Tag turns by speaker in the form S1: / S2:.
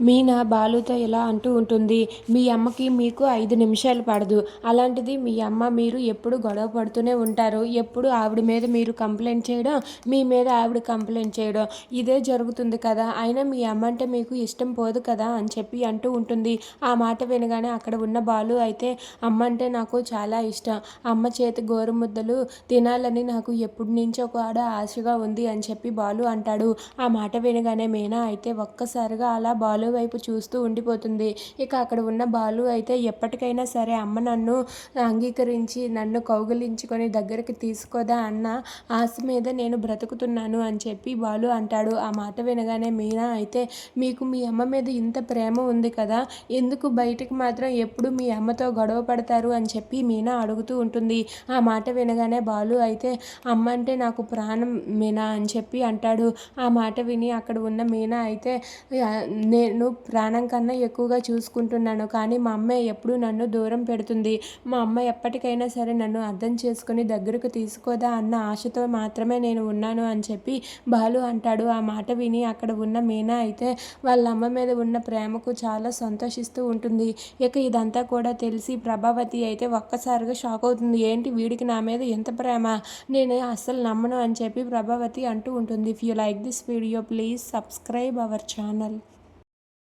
S1: మీనా బాలుతో ఇలా అంటూ ఉంటుంది మీ అమ్మకి మీకు ఐదు నిమిషాలు పడదు. అలాంటిది మీ అమ్మ మీరు ఎప్పుడు గొడవ పడుతూనే ఉంటారు. ఎప్పుడు ఆవిడ మీద మీరు కంప్లైంట్ చేయడం మీ మీద ఆవిడ కంప్లైంట్ చేయడం. ఇదే జరుగుతుంది కదా. అయినా మీ అమ్మ అంటే మీకు ఇష్టం పోదు కదా అని చెప్పి అంటూ ఉంటుంది. ఆ మాట వినగానే అక్కడ ఉన్న బాలు అయితే అమ్మ అంటే నాకు చాలా ఇష్టం. అమ్మ చేతి గోరుముద్దలు తినాలని నాకు ఎప్పటి నుంచో కూడా ఆశగా ఉంది అని చెప్పి బాలు అంటాడు. ఆ మాట వినగానే మీనా అయితే ఒక్కసారిగా అలా బాలు వైపు చూస్తూ ఉండిపోతుంది. ఇక అక్కడ ఉన్న బాలు అయితే ఎప్పటికైనా సరే అమ్మ నన్ను అంగీకరించి నన్ను కౌగిలించుకొని దగ్గరికి తీసుకోదా అన్న ఆశ మీద నేను బ్రతుకుతున్నాను అని చెప్పి బాలు అంటాడు. ఆ మాట వినగానే మీనా అయితే మీకు మీ అమ్మ మీద ఇంత ప్రేమ ఉంది కదా ఎందుకు బయటకు మాత్రం ఎప్పుడు మీ అమ్మతో గొడవ పడతారు? అని చెప్పి మీనా అడుగుతూ ఉంటుంది. ఆ మాట వినగానే బాలు అయితే అమ్మ అంటే నాకు ప్రాణం మీనా అని చెప్పి అంటాడు. ఆ మాట విని అక్కడ ఉన్న మీనా అయితే నేను నేను ప్రాణం కన్నా ఎక్కువగా చూసుకుంటున్నాను. కానీ మా అమ్మ ఎప్పుడూ నన్ను దూరం పెడుతుంది. మా అమ్మ ఎప్పటికైనా సరే నన్ను అర్థం చేసుకుని దగ్గరకు తీసుకోదా అన్న ఆశతో మాత్రమే నేను ఉన్నాను అని చెప్పి బాలు అంటాడు. ఆ మాట విని అక్కడ ఉన్న మీనా అయితే వాళ్ళ అమ్మ మీద ఉన్న ప్రేమకు చాలా సంతోషిస్తూ ఉంటుంది. ఇక ఇదంతా కూడా తెలిసి ప్రభావతి అయితే ఒక్కసారిగా షాక్ అవుతుంది. ఏంటి వీడికి నా మీద ఎంత ప్రేమ? నేను అస్సలు నమ్మను అని చెప్పి ప్రభావతి అంటూ ఉంటుంది. If you like this video please subscribe our channel